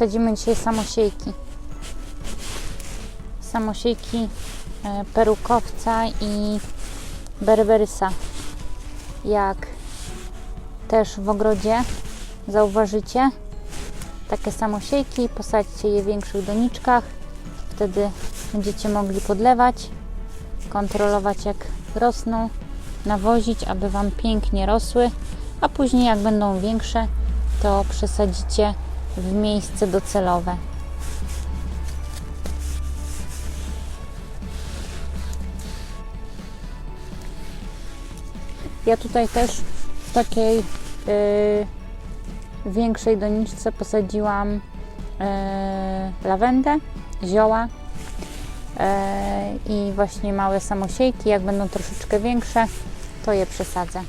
posadzimy dzisiaj samosiejki. Samosiejki e, perukowca i berberysa. Jak też w ogrodzie zauważycie, takie samosiejki, posadźcie je w większych doniczkach. Wtedy będziecie mogli podlewać, kontrolować jak rosną, nawozić, aby Wam pięknie rosły, a później jak będą większe, to przesadzicie w miejsce docelowe. Ja tutaj też w takiej y, większej doniczce posadziłam y, lawendę, zioła y, i właśnie małe samosiejki. Jak będą troszeczkę większe, to je przesadzę.